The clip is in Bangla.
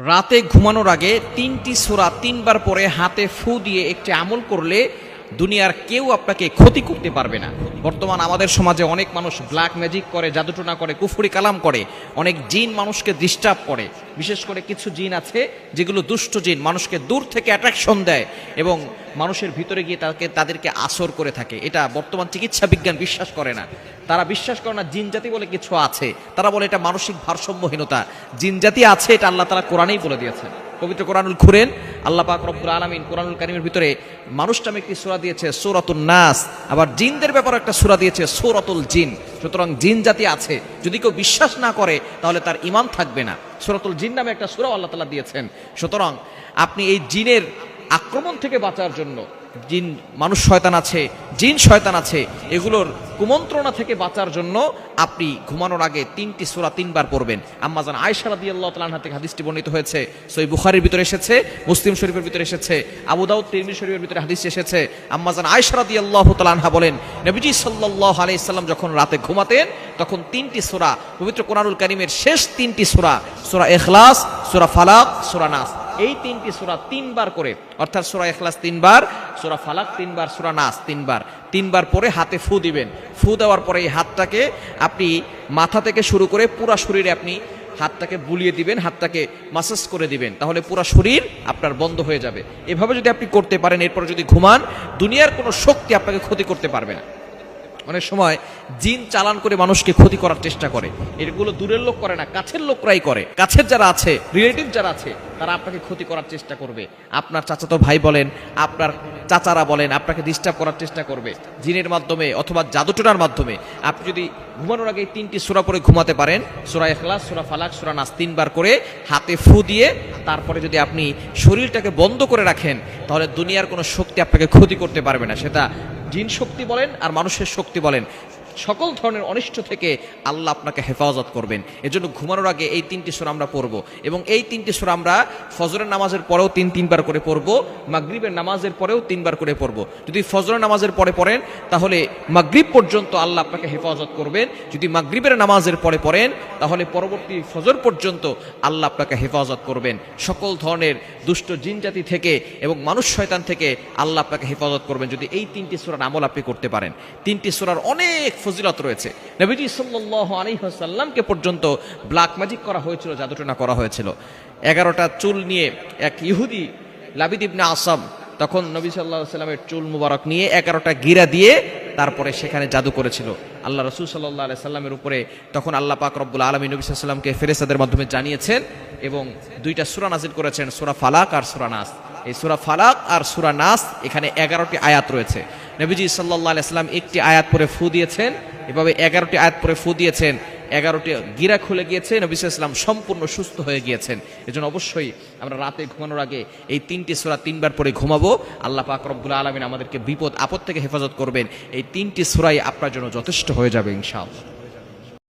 রাতে ঘুমানোর আগে তিনটি সোরা তিনবার পরে হাতে ফু দিয়ে একটি আমল করলে দুনিয়ার কেউ আপনাকে ক্ষতি করতে পারবে না। বর্তমান আমাদের সমাজে অনেক মানুষ ব্ল্যাক ম্যাজিক করে, জাদুটোনা করে, কুফুরি কালাম করে, অনেক জিন মানুষকে ডিস্টার্ব করে। বিশেষ করে কিছু জিন আছে যেগুলো দুষ্ট জিন, মানুষকে দূর থেকে অ্যাট্রাকশন দেয় এবং মানুষের ভিতরে গিয়ে তাকে, তাদেরকে আসর করে থাকে। এটা বর্তমান চিকিৎসা বিজ্ঞান বিশ্বাস করে না। তারা বিশ্বাস করে না, জিন জাতি বলে কিছু আছে। তারা বলে এটা মানসিক ভারসাম্যহীনতা। জিন জাতি আছে, এটা আল্লাহ তারা কোরআনেই বলে দিয়েছেন। পবিত্র কোরআনুল খুরেন, আল্লাহ পাক রব্বুল আলামিন কোরআনুল কারিমের ভিতরে মানুষ নামে একটি সুরা দিয়েছে, সূরাতুন নাস। আবার জিনদের ব্যাপারে একটা সুরা দিয়েছে, সূরাতুল জিন। সুতরাং জিন জাতি আছে। যদি কেউ বিশ্বাস না করে, তাহলে তার ইমান থাকবে না। সূরাতুল জিন নামে একটা সূরা আল্লাহ তাআলা দিয়েছেন। সুতরাং আপনি এই জিনের আক্রমণ থেকে বাঁচার জন্য জিন, মানুষ শয়তান আছে, জিন শয়তান আছে, এগুলোর কুমন্ত্রণা থেকে বাঁচার জন্য আপনি ঘুমানোর আগে তিনটি সোরা তিনবার পড়বেন। আম্মাজান আয়েশা রাদিয়াল্লাহু তাআলা থেকে হাদিসটি বর্ণিত হয়েছে সই বুখারীর ভিতরে এসেছে, মুসলিম শরীফের ভিতরে এসেছে, আবু দাউদ তিরমিজি শরীফের ভিতরে হাদিস এসেছে। আম্মাজান আয়েশা রাদিয়াল্লাহু তাআলা বলেন, নবীজি সাল্লাল্লাহু আলাইহি সাল্লাম যখন রাতে ঘুমাতেন, তখন তিনটি সোরা, পবিত্র কোরআনুল কারীমের শেষ তিনটি সোরা সোরা এখলাস সোরা ফালাক, সোরা নাস। এই তিনটি সূরা তিনবার করে, অর্থাৎ সূরা এখলাস তিনবার, সূরা ফালাক তিনবার, সূরা নাস তিনবার। তিনবার পরে হাতে ফু দিবেন। ফু দেওয়ার পরে এই হাতটাকে আপনি মাথা থেকে শুরু করে পুরা শরীরে আপনি হাতটাকে বুলিয়ে দিবেন, হাতটাকে মাসাজ করে দিবেন। তাহলে পুরো শরীর আপনার বন্ধ হয়ে যাবে। এভাবে যদি আপনি করতে পারেন, এরপর যদি ঘুমান, দুনিয়ার কোনো শক্তি আপনাকে ক্ষতি করতে পারবে না। অনেক সময় জিন চালান করে মানুষকে ক্ষতি করার চেষ্টা করে। এগুলো দূরের লোক করে না, কাছের লোকরাই করে। কাছের যারা আছে রিলেটিভ যারা আছে, তারা আপনাকে ক্ষতি করার চেষ্টা করবে। আপনার চাচাতো ভাই বলেন, আপনার চাচারা বলেন, আপনাকে ডিস্টার্ব করার চেষ্টা করবে। জিনের মাধ্যমে অথবা জাদুটোনার মাধ্যমে। আপনি যদি ঘুমানোর আগে তিনটি সুরা পরে ঘুমাতে পারেন, সুরা এখলাস সুরা ফালাক, সুরা নাস তিনবার করে হাতে ফু দিয়ে তারপরে যদি আপনি শরীরটাকে বন্ধ করে রাখেন, তাহলে দুনিয়ার কোনো শক্তি আপনাকে ক্ষতি করতে পারবে না। সেটা জিন শক্তি বলেন আর মানুষের শক্তি বলেন। সকল ধরনের অনিষ্ট থেকে আল্লাহ আপনাকে হেফাজত করবেন। এজন্য ঘুমানোর আগে এই তিনটি সুরা আমরা পড়ব এবং এই তিনটি সুরা আমরা ফজরের নামাজের পরেও তিন তিনবার করে পড়ব, মাগরিবের নামাজের পরেও তিনবার করে পড়ব। যদি ফজরের নামাজের পরে পড়েন, তাহলে মাগরিব পর্যন্ত আল্লাহ আপনাকে হেফাজত করবেন। যদি মাগরিবের নামাজের পরে পড়েন, তাহলে পরবর্তী ফজর পর্যন্ত আল্লাহ আপনাকে হেফাজত করবেন। সকল ধরনের দুষ্ট জিন জাতি থেকে এবং মানুষ শয়তান থেকে আল্লাহ আপনাকে হেফাজত করবেন যদি এই তিনটি সুরার আমল আপনি করতে পারেন। তিনটি সুরার অনেক ফজিলত রয়েছে। নবীজি সাল্লাহ আলিহাসাল্লামকে পর্যন্ত ব্ল্যাক ম্যাজিক করা হয়েছিল, জাদুটনা করা হয়েছিল। এগারোটা চুল নিয়ে এক ইহুদি, লাবিদ ইবনে আসাম, তখন নবী সাল্লাহ সাল্লামের চুল মুবারক নিয়ে এগারোটা গিরা দিয়ে তারপরে সেখানে জাদু করেছিল। আল্লাহ রসুল সাল্লাহ আলাই সাল্লামের উপরে তখন আল্লাহ পাক রব্বুল আলমী নবী সাল্লামকে ফেরেসাদের মাধ্যমে জানিয়েছেন এবং দুইটা সুরা নাজিল করেছেন, সুরা ফালাক আর সুরা নাস। এই সুরা ফালাক আর সুরা নাস, এখানে এগারোটি আয়াত রয়েছে। নবীজি সাল্লাহ আলাইসাল্লাম একটি আয়াত পরে ফু দিয়েছেন, এভাবে এগারোটি আয়াত পরে ফু দিয়েছেন, এগারোটি গিরা খুলে গিয়েছে, নবী ইসলাম সম্পূর্ণ সুস্থ হয়ে গিয়েছেন। এজন্য অবশ্যই আমরা রাতে ঘুমানোর আগে এই তিনটি সুরা তিনবার পরে ঘুমাবো। আল্লাহ পাক রব্বুল আলমিন আমাদেরকে বিপদ আপদ থেকে হেফাজত করবেন। এই তিনটি সুরাই আপনার জন্য যথেষ্ট হয়ে যাবে ইনশাআল্লাহ।